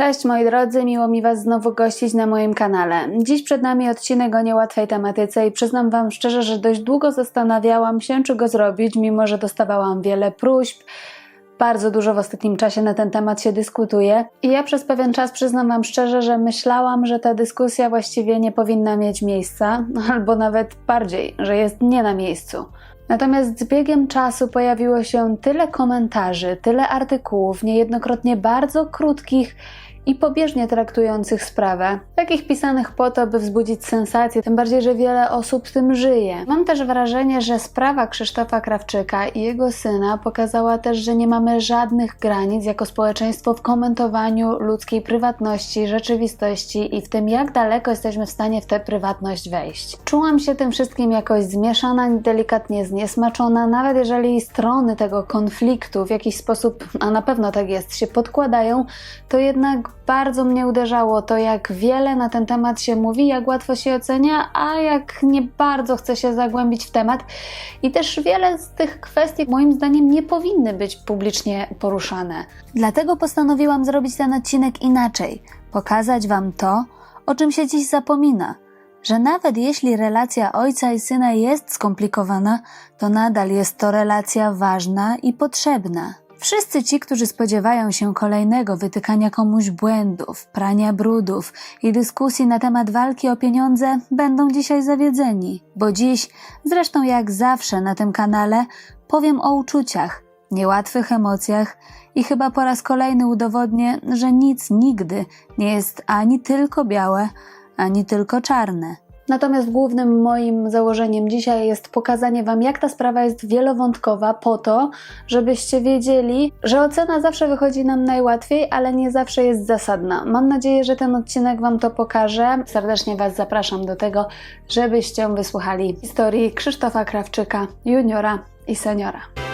Cześć moi drodzy, miło mi Was znowu gościć na moim kanale. Dziś przed nami odcinek o niełatwej tematyce i przyznam Wam szczerze, że dość długo zastanawiałam się, czy go zrobić, mimo że dostawałam wiele próśb. Bardzo dużo w ostatnim czasie na ten temat się dyskutuje i ja przez pewien czas przyznam Wam szczerze, że myślałam, że ta dyskusja właściwie nie powinna mieć miejsca, albo nawet bardziej, że jest nie na miejscu. Natomiast z biegiem czasu pojawiło się tyle komentarzy, tyle artykułów, niejednokrotnie bardzo krótkich i pobieżnie traktujących sprawę, takich pisanych po to, by wzbudzić sensację, tym bardziej, że wiele osób tym żyje. Mam też wrażenie, że sprawa Krzysztofa Krawczyka i jego syna pokazała też, że nie mamy żadnych granic jako społeczeństwo w komentowaniu ludzkiej prywatności, rzeczywistości i w tym, jak daleko jesteśmy w stanie w tę prywatność wejść. Czułam się tym wszystkim jakoś zmieszana, delikatnie zniesmaczona, nawet jeżeli strony tego konfliktu w jakiś sposób, a na pewno tak jest, się podkładają, to jednak bardzo mnie uderzało to, jak wiele na ten temat się mówi, jak łatwo się ocenia, a jak nie bardzo chce się zagłębić w temat. I też wiele z tych kwestii, moim zdaniem, nie powinny być publicznie poruszane. Dlatego postanowiłam zrobić ten odcinek inaczej pokazać Wam to, o czym się dziś zapomina. Że nawet jeśli relacja ojca i syna jest skomplikowana, to nadal jest to relacja ważna i potrzebna. Wszyscy ci, którzy spodziewają się kolejnego wytykania komuś błędów, prania brudów i dyskusji na temat walki o pieniądze, będą dzisiaj zawiedzeni, bo dziś, zresztą jak zawsze na tym kanale, powiem o uczuciach, niełatwych emocjach i chyba po raz kolejny udowodnię, że nic nigdy nie jest ani tylko białe, ani tylko czarne. Natomiast głównym moim założeniem dzisiaj jest pokazanie Wam, jak ta sprawa jest wielowątkowa, po to, żebyście wiedzieli, że ocena zawsze wychodzi nam najłatwiej, ale nie zawsze jest zasadna. Mam nadzieję, że ten odcinek Wam to pokaże. Serdecznie Was zapraszam do tego, żebyście wysłuchali historii Krzysztofa Krawczyka, juniora i seniora.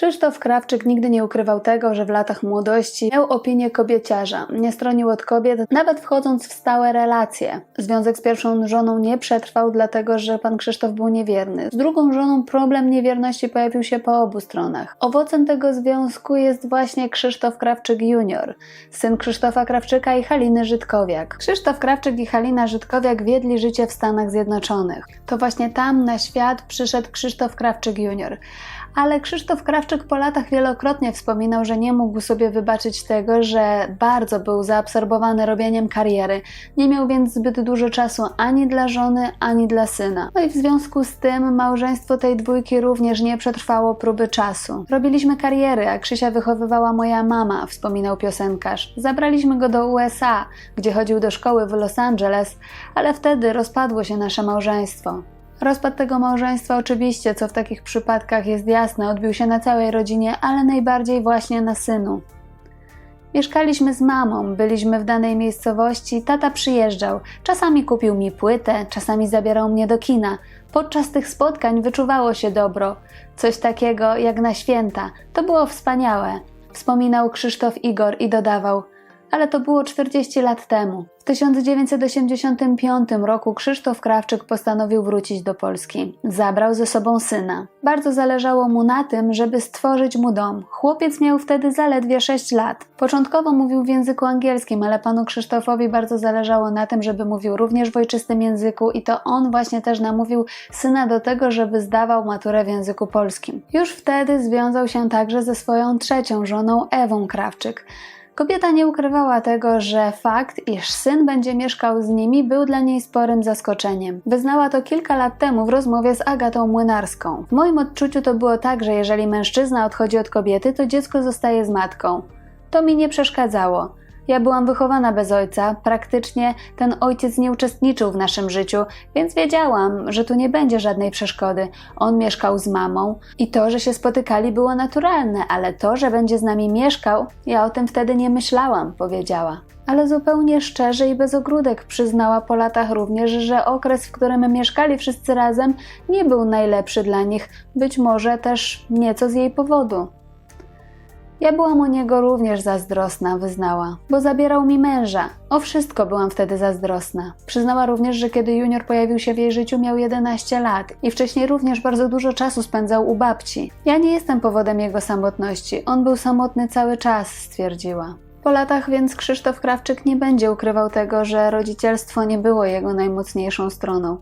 Krzysztof Krawczyk nigdy nie ukrywał tego, że w latach młodości miał opinię kobieciarza. Nie stronił od kobiet, nawet wchodząc w stałe relacje. Związek z pierwszą żoną nie przetrwał, dlatego że pan Krzysztof był niewierny. Z drugą żoną problem niewierności pojawił się po obu stronach. Owocem tego związku jest właśnie Krzysztof Krawczyk junior, syn Krzysztofa Krawczyka i Haliny Żydkowiak. Krzysztof Krawczyk i Halina Żydkowiak wiedli życie w Stanach Zjednoczonych. To właśnie tam na świat przyszedł Krzysztof Krawczyk junior ale Krzysztof Krawczyk po latach wielokrotnie wspominał, że nie mógł sobie wybaczyć tego, że bardzo był zaabsorbowany robieniem kariery, nie miał więc zbyt dużo czasu ani dla żony, ani dla syna. No i w związku z tym małżeństwo tej dwójki również nie przetrwało próby czasu. Robiliśmy kariery, a Krzysia wychowywała moja mama, wspominał piosenkarz. Zabraliśmy go do USA, gdzie chodził do szkoły w Los Angeles, ale wtedy rozpadło się nasze małżeństwo. Rozpad tego małżeństwa oczywiście, co w takich przypadkach jest jasne, odbił się na całej rodzinie, ale najbardziej właśnie na synu. Mieszkaliśmy z mamą, byliśmy w danej miejscowości, tata przyjeżdżał. Czasami kupił mi płytę, czasami zabierał mnie do kina. Podczas tych spotkań wyczuwało się dobro, coś takiego jak na święta. To było wspaniałe. Wspominał Krzysztof Igor i dodawał: Ale to było 40 lat temu. W 1985 roku Krzysztof Krawczyk postanowił wrócić do Polski. Zabrał ze sobą syna. Bardzo zależało mu na tym, żeby stworzyć mu dom. Chłopiec miał wtedy zaledwie 6 lat. Początkowo mówił w języku angielskim, ale panu Krzysztofowi bardzo zależało na tym, żeby mówił również w ojczystym języku i to on właśnie też namówił syna do tego, żeby zdawał maturę w języku polskim. Już wtedy związał się także ze swoją trzecią żoną Ewą Krawczyk. Kobieta nie ukrywała tego, że fakt, iż syn będzie mieszkał z nimi, był dla niej sporym zaskoczeniem. Wyznała to kilka lat temu w rozmowie z Agatą Młynarską. W moim odczuciu to było tak, że jeżeli mężczyzna odchodzi od kobiety, to dziecko zostaje z matką. To mi nie przeszkadzało. Ja byłam wychowana bez ojca, praktycznie ten ojciec nie uczestniczył w naszym życiu, więc wiedziałam, że tu nie będzie żadnej przeszkody. On mieszkał z mamą i to, że się spotykali, było naturalne, ale to, że będzie z nami mieszkał, ja o tym wtedy nie myślałam, powiedziała. Ale zupełnie szczerze i bez ogródek przyznała po latach również, że okres, w którym mieszkali wszyscy razem, nie był najlepszy dla nich, być może też nieco z jej powodu. Ja byłam o niego również zazdrosna, wyznała, bo zabierał mi męża. O wszystko byłam wtedy zazdrosna. Przyznała również, że kiedy junior pojawił się w jej życiu, miał 11 lat i wcześniej również bardzo dużo czasu spędzał u babci. Ja nie jestem powodem jego samotności. On był samotny cały czas, stwierdziła. Po latach więc Krzysztof Krawczyk nie będzie ukrywał tego, że rodzicielstwo nie było jego najmocniejszą stroną.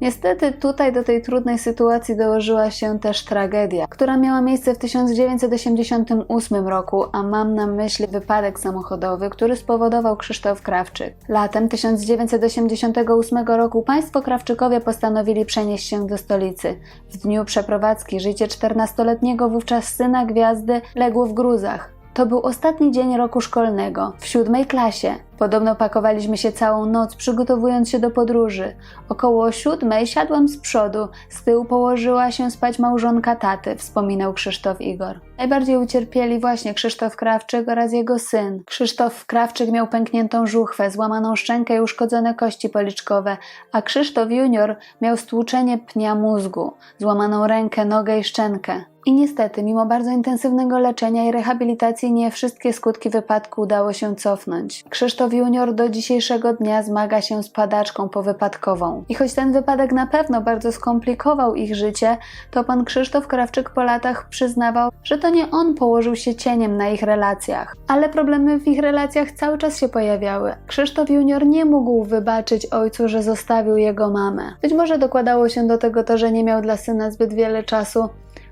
Niestety tutaj do tej trudnej sytuacji dołożyła się też tragedia, która miała miejsce w 1988 roku, a mam na myśli wypadek samochodowy, który spowodował Krzysztof Krawczyk. Latem 1988 roku państwo Krawczykowie postanowili przenieść się do stolicy. W dniu przeprowadzki życie 14-letniego wówczas syna gwiazdy legło w gruzach. To był ostatni dzień roku szkolnego, w siódmej klasie. Podobno pakowaliśmy się całą noc, przygotowując się do podróży. Około siódmej siadłem z przodu, z tyłu położyła się spać małżonka taty, wspominał Krzysztof Igor. Najbardziej ucierpieli właśnie Krzysztof Krawczyk oraz jego syn. Krzysztof Krawczyk miał pękniętą żuchwę, złamaną szczękę i uszkodzone kości policzkowe, a Krzysztof Junior miał stłuczenie pnia mózgu, złamaną rękę, nogę i szczękę. I niestety, mimo bardzo intensywnego leczenia i rehabilitacji, nie wszystkie skutki wypadku udało się cofnąć. Krzysztof Junior do dzisiejszego dnia zmaga się z padaczką powypadkową. I choć ten wypadek na pewno bardzo skomplikował ich życie, to pan Krzysztof Krawczyk po latach przyznawał, że to nie on położył się cieniem na ich relacjach. Ale problemy w ich relacjach cały czas się pojawiały. Krzysztof Junior nie mógł wybaczyć ojcu, że zostawił jego mamę. Być może dokładało się do tego to, że nie miał dla syna zbyt wiele czasu,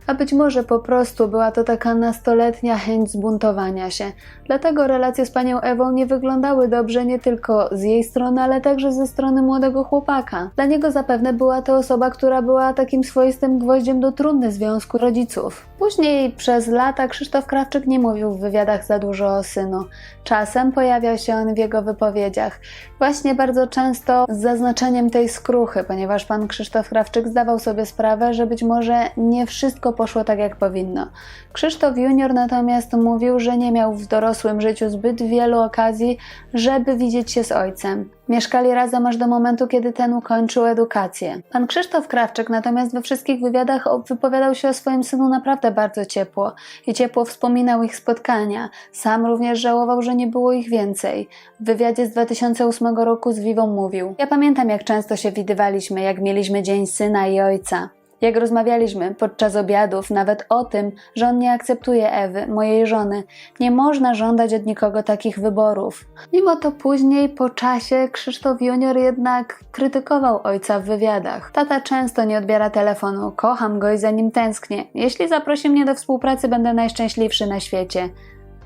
a być może po prostu była to taka nastoletnia chęć zbuntowania się. Dlatego relacje z panią Ewą nie wyglądały dobrze nie tylko z jej strony, ale także ze strony młodego chłopaka. Dla niego zapewne była to osoba, która była takim swoistym gwoździem do trumny związku rodziców. Później przez lata Krzysztof Krawczyk nie mówił w wywiadach za dużo o synu. Czasem pojawiał się on w jego wypowiedziach. Właśnie bardzo często z zaznaczeniem tej skruchy, ponieważ pan Krzysztof Krawczyk zdawał sobie sprawę, że być może nie wszystko poszło tak jak powinno. Krzysztof Junior natomiast mówił, że nie miał w dorosłym życiu zbyt wielu okazji, żeby widzieć się z ojcem. Mieszkali razem aż do momentu, kiedy ten ukończył edukację. Pan Krzysztof Krawczyk natomiast we wszystkich wywiadach wypowiadał się o swoim synu naprawdę bardzo ciepło i ciepło wspominał ich spotkania. Sam również żałował, że nie było ich więcej. W wywiadzie z 2008 roku z Vivą mówił: Ja pamiętam, jak często się widywaliśmy, jak mieliśmy dzień syna i ojca. Jak rozmawialiśmy podczas obiadów nawet o tym, że on nie akceptuje Ewy, mojej żony, nie można żądać od nikogo takich wyborów. Mimo to później, po czasie, Krzysztof Junior jednak krytykował ojca w wywiadach. Tata często nie odbiera telefonu, kocham go i za nim tęsknię. Jeśli zaprosi mnie do współpracy, będę najszczęśliwszy na świecie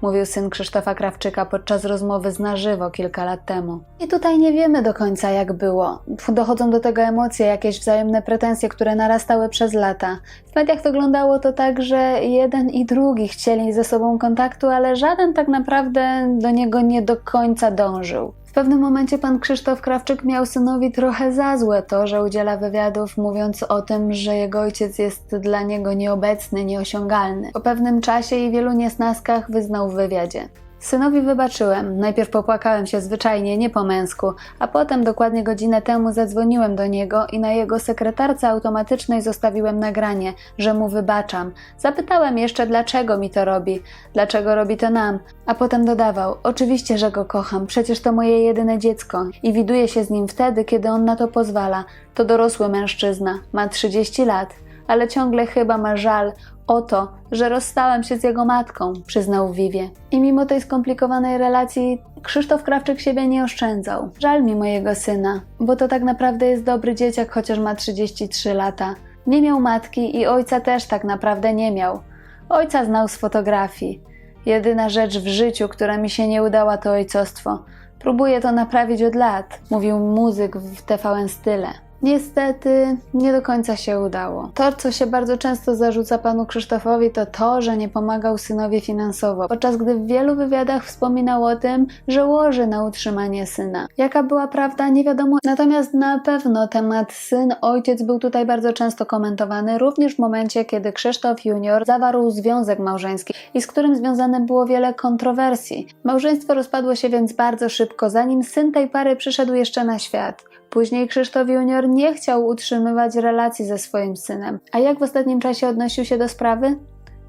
mówił syn Krzysztofa Krawczyka podczas rozmowy z na żywo kilka lat temu. I tutaj nie wiemy do końca, jak było. Dochodzą do tego emocje, jakieś wzajemne pretensje, które narastały przez lata. W mediach wyglądało to tak, że jeden i drugi chcieli ze sobą kontaktu, ale żaden tak naprawdę do niego nie do końca dążył. Pewnym momencie pan Krzysztof Krawczyk miał synowi trochę za złe to, że udziela wywiadów, mówiąc o tym, że jego ojciec jest dla niego nieobecny, nieosiągalny. Po pewnym czasie i wielu niesnaskach wyznał w wywiadzie. Synowi wybaczyłem. Najpierw popłakałem się zwyczajnie, nie po męsku, a potem dokładnie godzinę temu zadzwoniłem do niego i na jego sekretarce automatycznej zostawiłem nagranie, że mu wybaczam. Zapytałem jeszcze, dlaczego mi to robi, dlaczego robi to nam, a potem dodawał: Oczywiście, że go kocham, przecież to moje jedyne dziecko i widuję się z nim wtedy, kiedy on na to pozwala. To dorosły mężczyzna, ma 30 lat, ale ciągle chyba ma żal o to, że rozstałem się z jego matką, przyznał Vivie. I mimo tej skomplikowanej relacji, Krzysztof Krawczyk siebie nie oszczędzał. Żal mi mojego syna, bo to tak naprawdę jest dobry dzieciak, chociaż ma 33 lata. Nie miał matki i ojca też tak naprawdę nie miał. Ojca znał z fotografii. Jedyna rzecz w życiu, która mi się nie udała, to ojcostwo. Próbuję to naprawić od lat, mówił muzyk w TVN Style. Niestety nie do końca się udało. To, co się bardzo często zarzuca panu Krzysztofowi, to to, że nie pomagał synowi finansowo, podczas gdy w wielu wywiadach wspominał o tym, że łoży na utrzymanie syna. Jaka była prawda, nie wiadomo, natomiast na pewno temat syn-ojciec był tutaj bardzo często komentowany, również w momencie, kiedy Krzysztof Junior zawarł związek małżeński i z którym związane było wiele kontrowersji. Małżeństwo rozpadło się więc bardzo szybko, zanim syn tej pary przyszedł jeszcze na świat. Później Krzysztof Junior nie chciał utrzymywać relacji ze swoim synem. A jak w ostatnim czasie odnosił się do sprawy?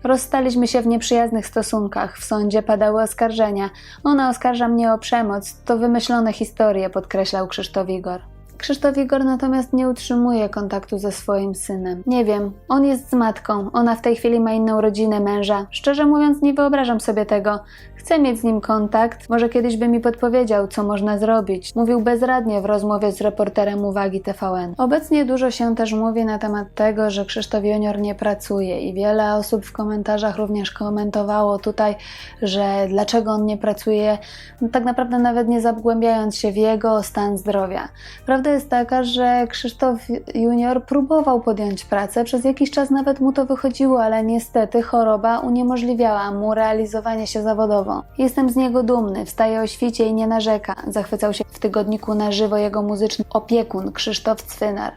Rozstaliśmy się w nieprzyjaznych stosunkach. W sądzie padały oskarżenia. Ona oskarża mnie o przemoc. To wymyślone historie, podkreślał Krzysztof Igor. Krzysztof Igor natomiast nie utrzymuje kontaktu ze swoim synem. Nie wiem, on jest z matką, ona w tej chwili ma inną rodzinę męża. Szczerze mówiąc, nie wyobrażam sobie tego. Chcę mieć z nim kontakt, może kiedyś by mi podpowiedział, co można zrobić. Mówił bezradnie w rozmowie z reporterem Uwagi TVN. Obecnie dużo się też mówi na temat tego, że Krzysztof Junior nie pracuje i wiele osób w komentarzach również komentowało tutaj, że dlaczego on nie pracuje, no tak naprawdę nawet nie zagłębiając się w jego stan zdrowia. Prawda jest taka, że Krzysztof Junior próbował podjąć pracę, przez jakiś czas nawet mu to wychodziło, ale niestety choroba uniemożliwiała mu realizowanie się zawodowo. Jestem z niego dumny, wstaje o świcie i nie narzeka. Zachwycał się w tygodniku na żywo jego muzyczny opiekun Krzysztof Cwynar.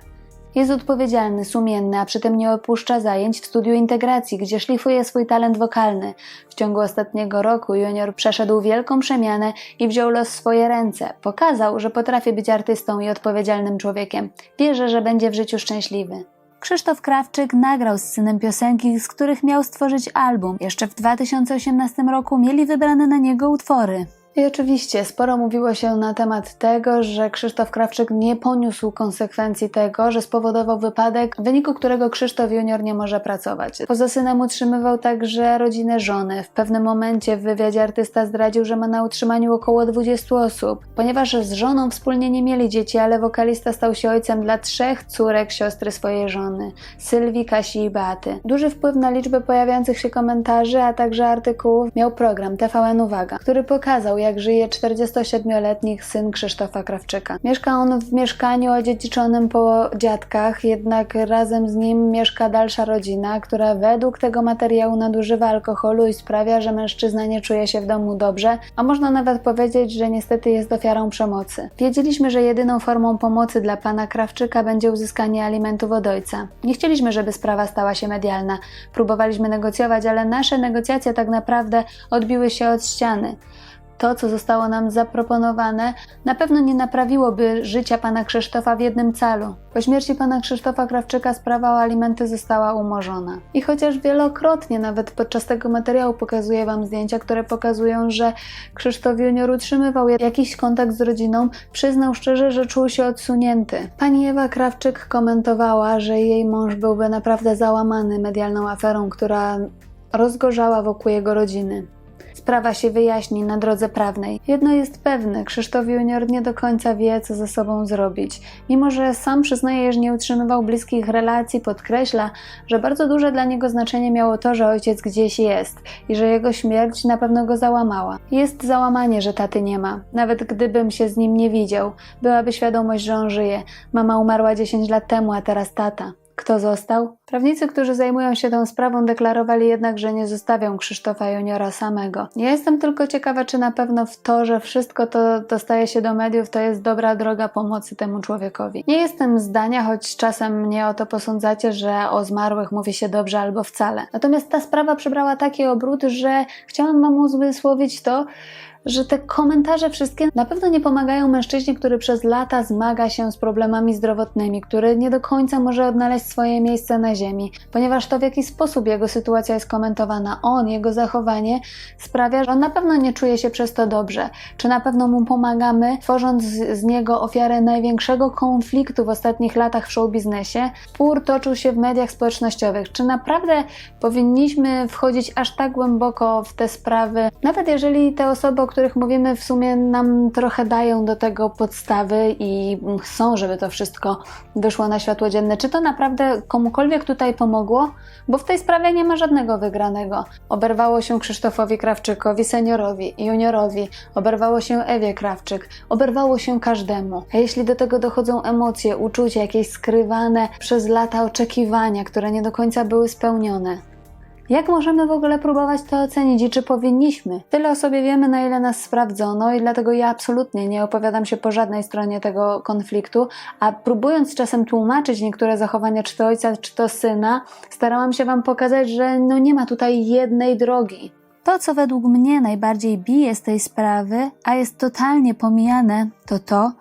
Jest odpowiedzialny, sumienny, a przy tym nie opuszcza zajęć w studiu integracji, gdzie szlifuje swój talent wokalny. W ciągu ostatniego roku Junior przeszedł wielką przemianę i wziął los w swoje ręce. Pokazał, że potrafi być artystą i odpowiedzialnym człowiekiem. Wierzę, że będzie w życiu szczęśliwy. Krzysztof Krawczyk nagrał z synem piosenki, z których miał stworzyć album. Jeszcze w 2018 roku mieli wybrane na niego utwory. I oczywiście sporo mówiło się na temat tego, że Krzysztof Krawczyk nie poniósł konsekwencji tego, że spowodował wypadek, w wyniku którego Krzysztof Junior nie może pracować. Poza synem utrzymywał także rodzinę żony. W pewnym momencie w wywiadzie artysta zdradził, że ma na utrzymaniu około 20 osób. Ponieważ z żoną wspólnie nie mieli dzieci, ale wokalista stał się ojcem dla trzech córek siostry swojej żony Sylwii, Kasi i Beaty. Duży wpływ na liczbę pojawiających się komentarzy, a także artykułów miał program TVN Uwaga, który pokazał, jak żyje 47-letni syn Krzysztofa Krawczyka. Mieszka on w mieszkaniu odziedziczonym po dziadkach, jednak razem z nim mieszka dalsza rodzina, która według tego materiału nadużywa alkoholu i sprawia, że mężczyzna nie czuje się w domu dobrze, a można nawet powiedzieć, że niestety jest ofiarą przemocy. Wiedzieliśmy, że jedyną formą pomocy dla pana Krawczyka będzie uzyskanie alimentów od ojca. Nie chcieliśmy, żeby sprawa stała się medialna. Próbowaliśmy negocjować, ale nasze negocjacje tak naprawdę odbiły się od ściany to, co zostało nam zaproponowane, na pewno nie naprawiłoby życia pana Krzysztofa w jednym calu. Po śmierci pana Krzysztofa Krawczyka sprawa o alimenty została umorzona. I chociaż wielokrotnie, nawet podczas tego materiału, pokazuję wam zdjęcia, które pokazują, że Krzysztof Junior utrzymywał jakiś kontakt z rodziną, przyznał szczerze, że czuł się odsunięty. Pani Ewa Krawczyk komentowała, że jej mąż byłby naprawdę załamany medialną aferą, która rozgorzała wokół jego rodziny. Sprawa się wyjaśni na drodze prawnej. Jedno jest pewne, Krzysztof Junior nie do końca wie, co ze sobą zrobić. Mimo, że sam przyznaje, że nie utrzymywał bliskich relacji, podkreśla, że bardzo duże dla niego znaczenie miało to, że ojciec gdzieś jest i że jego śmierć na pewno go załamała. Jest załamanie, że taty nie ma. Nawet gdybym się z nim nie widział, byłaby świadomość, że on żyje. Mama umarła 10 lat temu, a teraz tata. Kto został? Prawnicy, którzy zajmują się tą sprawą, deklarowali jednak, że nie zostawią Krzysztofa Juniora samego. Ja jestem tylko ciekawa, czy na pewno w to, że wszystko to dostaje się do mediów, to jest dobra droga pomocy temu człowiekowi. Nie jestem zdania, choć czasem mnie o to posądzacie, że o zmarłych mówi się dobrze albo wcale. Natomiast ta sprawa przybrała taki obrót, że chciałam wam uzmysłowić to, że te komentarze wszystkie na pewno nie pomagają mężczyźnie, który przez lata zmaga się z problemami zdrowotnymi, który nie do końca może odnaleźć swoje miejsce na ziemi, ponieważ to w jaki sposób jego sytuacja jest komentowana, on, jego zachowanie sprawia, że on na pewno nie czuje się przez to dobrze. Czy na pewno mu pomagamy, tworząc z, niego ofiarę największego konfliktu w ostatnich latach w showbiznesie? Spór toczył się w mediach społecznościowych. Czy naprawdę powinniśmy wchodzić aż tak głęboko w te sprawy, nawet jeżeli te osoby, których mówimy, w sumie nam trochę dają do tego podstawy i chcą, żeby to wszystko wyszło na światło dzienne. Czy to naprawdę komukolwiek tutaj pomogło? Bo w tej sprawie nie ma żadnego wygranego. Oberwało się Krzysztofowi Krawczykowi, seniorowi, juniorowi, oberwało się Ewie Krawczyk, oberwało się każdemu. A jeśli do tego dochodzą emocje, uczucia, jakieś skrywane przez lata oczekiwania, które nie do końca były spełnione, jak możemy w ogóle próbować to ocenić i czy powinniśmy? Tyle o sobie wiemy, na ile nas sprawdzono, i dlatego ja absolutnie nie opowiadam się po żadnej stronie tego konfliktu, a próbując czasem tłumaczyć niektóre zachowania, czy to ojca, czy to syna, starałam się Wam pokazać, że no nie ma tutaj jednej drogi. To, co według mnie najbardziej bije z tej sprawy, a jest totalnie pomijane, to to,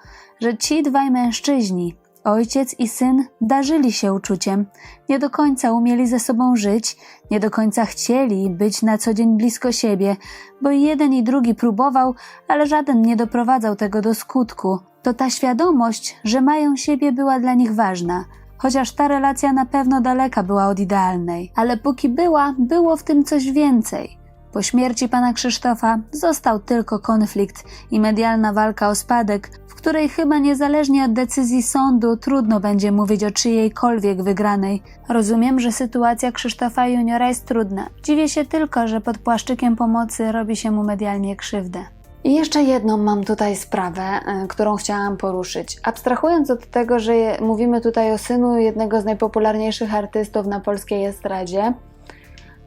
że ci dwaj mężczyźni, Ojciec i syn darzyli się uczuciem, nie do końca umieli ze sobą żyć, nie do końca chcieli być na co dzień blisko siebie, bo jeden i drugi próbował, ale żaden nie doprowadzał tego do skutku. To ta świadomość, że mają siebie, była dla nich ważna. Chociaż ta relacja na pewno daleka była od idealnej, ale póki była, było w tym coś więcej. Po śmierci pana Krzysztofa został tylko konflikt i medialna walka o spadek, której chyba niezależnie od decyzji sądu trudno będzie mówić o czyjejkolwiek wygranej. Rozumiem, że sytuacja Krzysztofa Juniora jest trudna. Dziwię się tylko, że pod płaszczykiem pomocy robi się mu medialnie krzywdę. I jeszcze jedną mam tutaj sprawę, y, którą chciałam poruszyć. Abstrahując od tego, że mówimy tutaj o synu jednego z najpopularniejszych artystów na polskiej estradzie,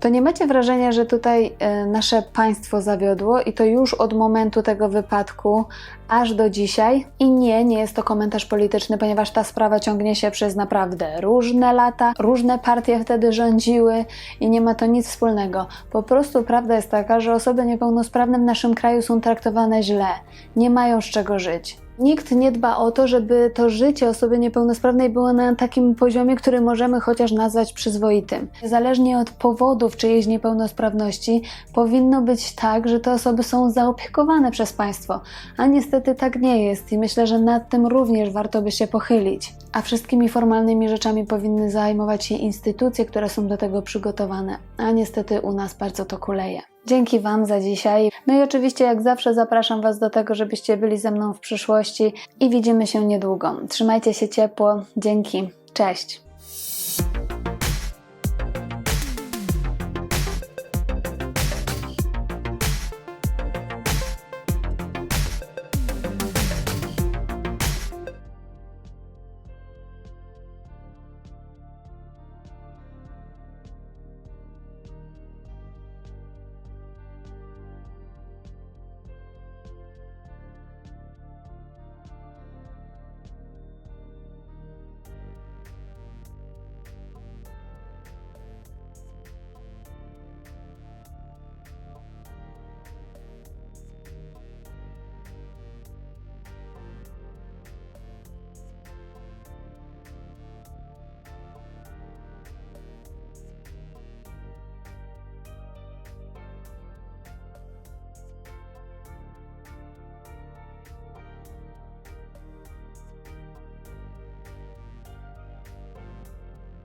to nie macie wrażenia, że tutaj e, nasze państwo zawiodło i to już od momentu tego wypadku aż do dzisiaj? I nie, nie jest to komentarz polityczny, ponieważ ta sprawa ciągnie się przez naprawdę różne lata, różne partie wtedy rządziły i nie ma to nic wspólnego. Po prostu prawda jest taka, że osoby niepełnosprawne w naszym kraju są traktowane źle, nie mają z czego żyć. Nikt nie dba o to, żeby to życie osoby niepełnosprawnej było na takim poziomie, który możemy chociaż nazwać przyzwoitym. Niezależnie od powodów czyjejś niepełnosprawności, powinno być tak, że te osoby są zaopiekowane przez państwo, a niestety tak nie jest i myślę, że nad tym również warto by się pochylić. A wszystkimi formalnymi rzeczami powinny zajmować się instytucje, które są do tego przygotowane, a niestety u nas bardzo to kuleje. Dzięki Wam za dzisiaj. No i oczywiście, jak zawsze, zapraszam Was do tego, żebyście byli ze mną w przyszłości i widzimy się niedługo. Trzymajcie się ciepło. Dzięki. Cześć.